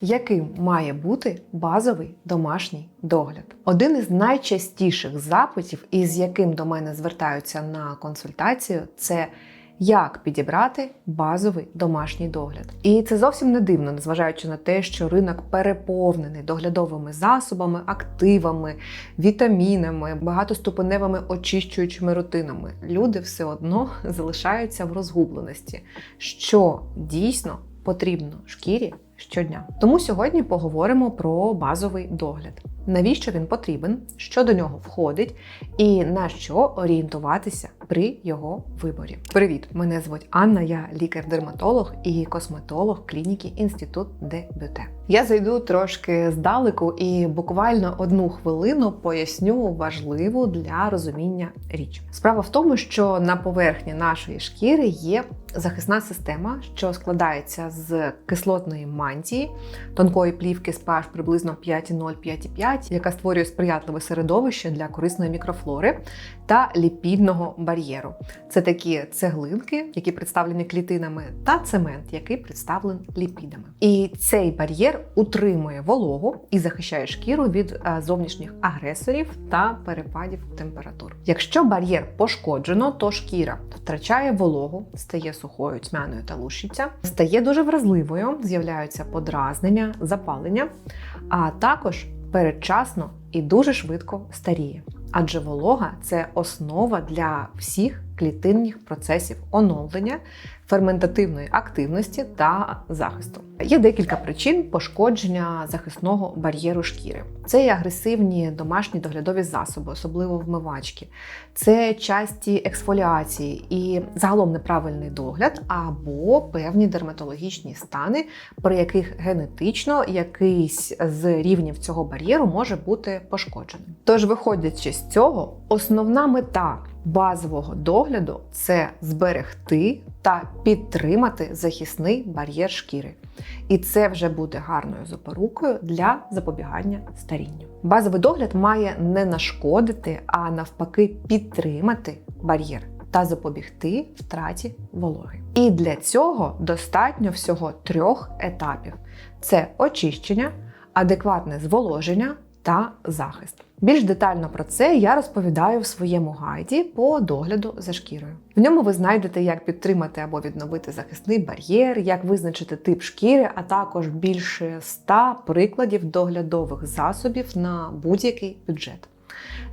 Яким має бути базовий домашній догляд? Один із найчастіших запитів, із яким до мене звертаються на консультацію, це як підібрати базовий домашній догляд. І це зовсім не дивно, незважаючи на те, що ринок переповнений доглядовими засобами, активами, вітамінами, багатоступеневими очищуючими рутинами. Люди все одно залишаються в розгубленості, що дійсно потрібно шкірі щодня. Тому сьогодні поговоримо про базовий догляд. Навіщо він потрібен, що до нього входить, і на що орієнтуватися при його виборі. Привіт! Мене звуть Анна, я лікар-дерматолог і косметолог клініки Інститут де Бюте. Я зайду трошки здалеку і буквально одну хвилину поясню важливу для розуміння річ. Справа в тому, що на поверхні нашої шкіри є захисна система, що складається з кислотної мантії, тонкої плівки з pH приблизно 5,0-5,5, яка створює сприятливе середовище для корисної мікрофлори та ліпідного бар'єру. Це такі цеглинки, які представлені клітинами, та цемент, який представлений ліпідами. І цей бар'єр утримує вологу і захищає шкіру від е, зовнішніх агресорів та перепадів температур. Якщо бар'єр пошкоджено, то шкіра втрачає вологу, стає сухою, тьмяною та лущиться, стає дуже вразливою, з'являються подразнення, запалення, а також передчасно і дуже швидко старіє. Адже волога це основа для всіх клітинних процесів оновлення, ферментативної активності та захисту. Є декілька причин пошкодження захисного бар'єру шкіри. Це і агресивні домашні доглядові засоби, особливо вмивачки, це часті ексфоліації і загалом неправильний догляд, або певні дерматологічні стани, при яких генетично якийсь з рівнів цього бар'єру може бути пошкодженим. Тож, виходячи з цього, основна мета базового догляду це зберегти та підтримати захисний бар'єр шкіри. І це вже буде гарною запорукою для запобігання старінню. Базовий догляд має не нашкодити, а навпаки, підтримати бар'єр та запобігти втраті вологи. І для цього достатньо всього трьох етапів: це очищення, адекватне зволоження та захист. Більш детально про це я розповідаю в своєму гайді по догляду за шкірою. В ньому ви знайдете, як підтримати або відновити захисний бар'єр, як визначити тип шкіри, а також більше 100 прикладів доглядових засобів на будь-який бюджет.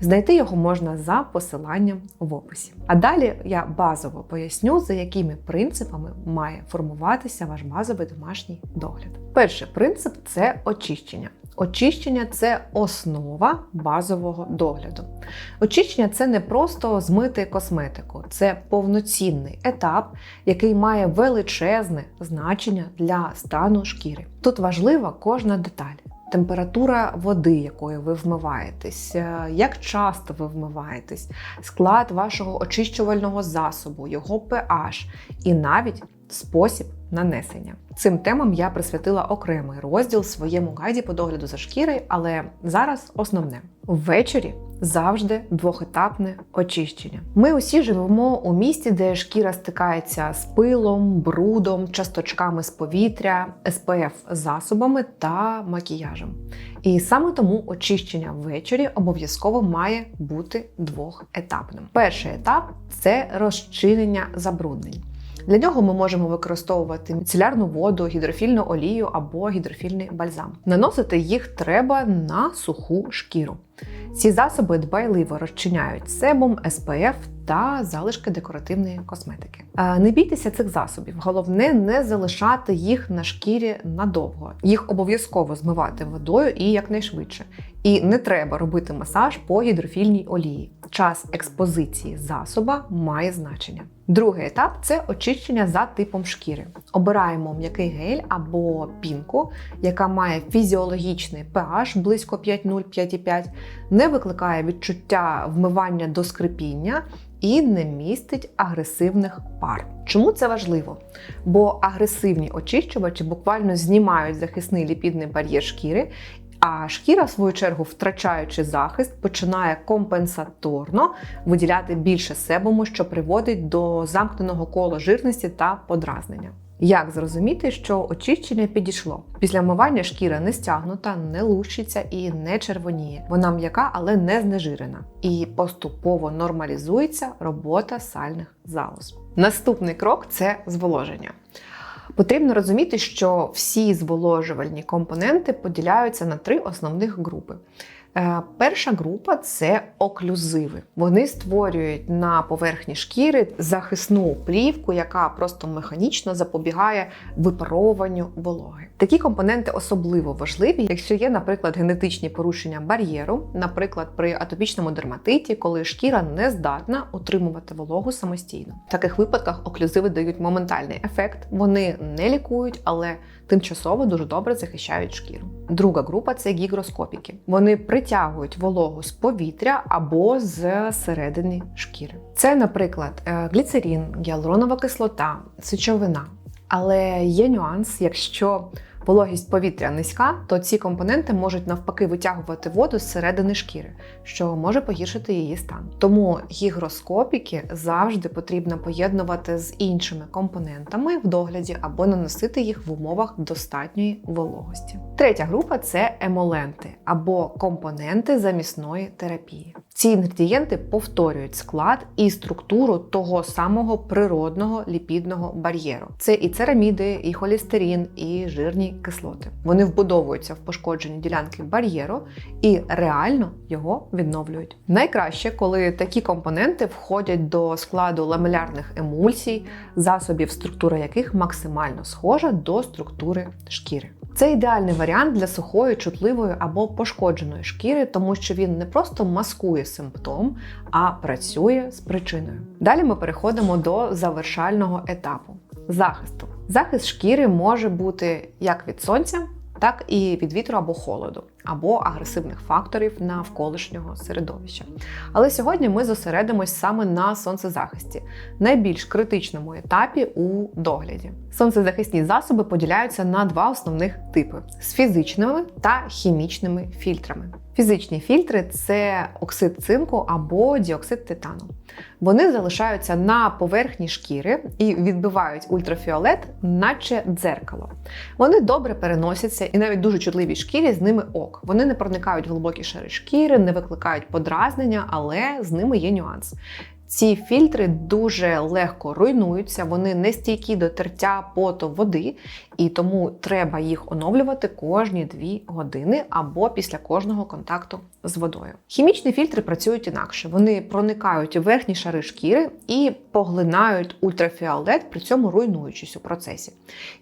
Знайти його можна за посиланням в описі. А далі я базово поясню, за якими принципами має формуватися ваш базовий домашній догляд. Перший принцип це очищення. Очищення це основа базового догляду. Очищення це не просто змити косметику, це повноцінний етап, який має величезне значення для стану шкіри. Тут важлива кожна деталь. Температура води, якою ви вмиваєтесь, е, як часто ви вмиваєтесь, склад вашого очищувального засобу, його pH і навіть спосіб нанесення. Цим темам я присвятила окремий розділ своєму гайді по догляду за шкірою, але зараз основне. Ввечері завжди двохетапне очищення. Ми усі живемо у місті, де шкіра стикається з пилом, брудом, часточками з повітря, СПФ засобами та макіяжем. І саме тому очищення ввечері обов'язково має бути двохетапним. Перший етап це розчинення забруднень. Для нього ми можемо використовувати міцелярну воду, гідрофільну олію або гідрофільний бальзам. Наносити їх треба на суху шкіру. Ці засоби дбайливо розчиняють себум, СПФ та залишки декоративної косметики. Не бійтеся цих засобів. Головне не залишати їх на шкірі надовго. Їх обов'язково змивати водою і якнайшвидше. І не треба робити масаж по гідрофільній олії. Час експозиції засоба має значення. Другий етап це очищення за типом шкіри. Обираємо м'який гель або пінку, яка має фізіологічний pH близько 5,0-5,5, не викликає відчуття вмивання до скрипіння і не містить агресивних пар. Чому це важливо? Бо агресивні очищувачі буквально знімають захисний ліпідний бар'єр шкіри. А шкіра, в свою чергу, втрачаючи захист, починає компенсаторно виділяти більше себуму, що приводить до замкненого кола жирності та подразнення. Як зрозуміти, що очищення підійшло? Після вмивання шкіра не стягнута, не лущиться і не червоніє. Вона м'яка, але не знежирена. І поступово нормалізується робота сальних залоз. Наступний крок це зволоження. Потрібно розуміти, що всі зволожувальні компоненти поділяються на три основних групи. Е, Перша група це оклюзиви. Вони створюють на поверхні шкіри захисну плівку, яка просто механічно запобігає випаровуванню вологи. Такі компоненти особливо важливі, якщо є, наприклад, генетичні порушення бар'єру, наприклад, при атопічному дерматиті, коли шкіра не здатна утримувати вологу самостійно. В таких випадках оклюзиви дають моментальний ефект. Вони не лікують, але тимчасово дуже добре захищають шкіру. Друга група це гігроскопіки. Вони притягують вологу з повітря або з середини шкіри. Це, наприклад, гліцерін, гліцерин, гіалуронова кислота, сечовина. Але є нюанс, якщо вологість повітря низька, то ці компоненти можуть навпаки витягувати воду з середини шкіри, що може погіршити її стан. Тому гігроскопіки завжди потрібно поєднувати з іншими компонентами в догляді або наносити їх в умовах достатньої вологості. Третя група це емоленти або компоненти замісної терапії. Ці інгредієнти повторюють склад і структуру того самого природного ліпідного бар'єру. Це і цераміди, і холістерин, і жирні кислоти. Вони вбудовуються в пошкоджені ділянки бар'єру і реально його відновлюють. Найкраще, коли такі компоненти входять до складу ламелярних емульсій, засобів, структура яких максимально схожа до структури шкіри. Це ідеальний варіант для сухої, чутливої або пошкодженої шкіри, тому що він не просто маскує симптом, а працює з причиною. Далі ми переходимо до завершального етапу захисту. Захист шкіри може бути як від сонця, так і від вітру або холоду, або агресивних факторів навколишнього середовища. Але сьогодні ми зосередимось саме на сонцезахисті, найбільш критичному етапі у догляді. Сонцезахисні засоби поділяються на два основних типи: з фізичними та хімічними фільтрами. Фізичні фільтри це оксид цинку або діоксид титану. Вони залишаються на поверхні шкіри і відбивають ультрафіолет, наче дзеркало. Вони добре переносяться і навіть дуже чутливій шкірі з ними ок. Вони не проникають в глибокі шари шкіри, не викликають подразнення, але з ними є нюанс. Ці фільтри дуже легко руйнуються, вони не стійкі до тертя поту води, і тому треба їх оновлювати кожні 2 години або після кожного контакту з водою. Хімічні фільтри працюють інакше. Вони проникають у верхні шари шкіри і поглинають ультрафіолет, при цьому руйнуючись у процесі.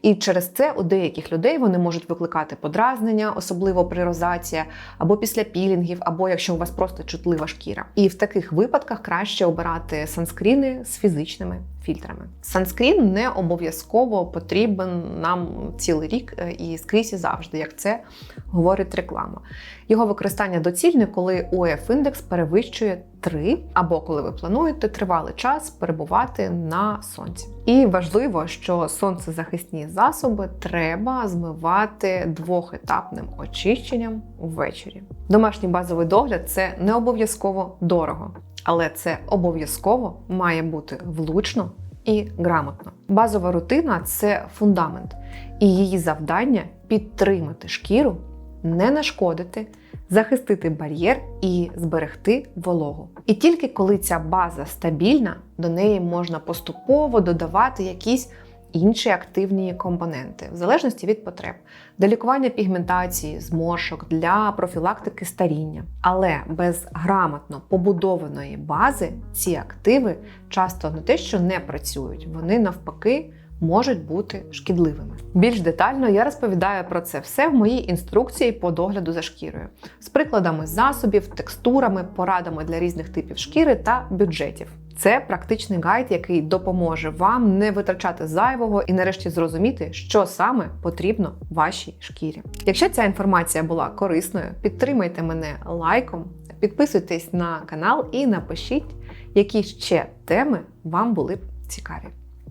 І через це у деяких людей вони можуть викликати подразнення, особливо при розації, або після пілінгів, або якщо у вас просто чутлива шкіра. І в таких випадках краще обирати санскріни з фізичними фільтрами. Санскрін не обов'язково потрібен нам цілий рік е, і скрізь і завжди, як це говорить реклама. Його використання доцільне, коли ОФ індекс перевищує 3, або коли ви плануєте тривалий час перебувати на сонці. І важливо, що сонцезахисні засоби треба змивати двохетапним очищенням ввечері. Домашній базовий догляд це не обов'язково дорого, але це обов'язково має бути влучно і грамотно. Базова рутина це фундамент, і її завдання підтримати шкіру, не нашкодити, захистити бар'єр і зберегти вологу. І тільки коли ця база стабільна, до неї можна поступово додавати якісь інші активні компоненти, в залежності від потреб, для лікування пігментації, зморшок, для профілактики старіння. Але без грамотно побудованої бази ці активи часто не те, що не працюють, вони навпаки. Можуть бути шкідливими. Більш детально я розповідаю про це все в моїй інструкції по догляду за шкірою з прикладами засобів, текстурами, порадами для різних типів шкіри та бюджетів. Це практичний гайд, який допоможе вам не витрачати зайвого і нарешті зрозуміти, що саме потрібно вашій шкірі. Якщо ця інформація була корисною, підтримайте мене лайком, підписуйтесь на канал і напишіть, які ще теми вам були б цікаві.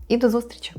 І до зустрічі!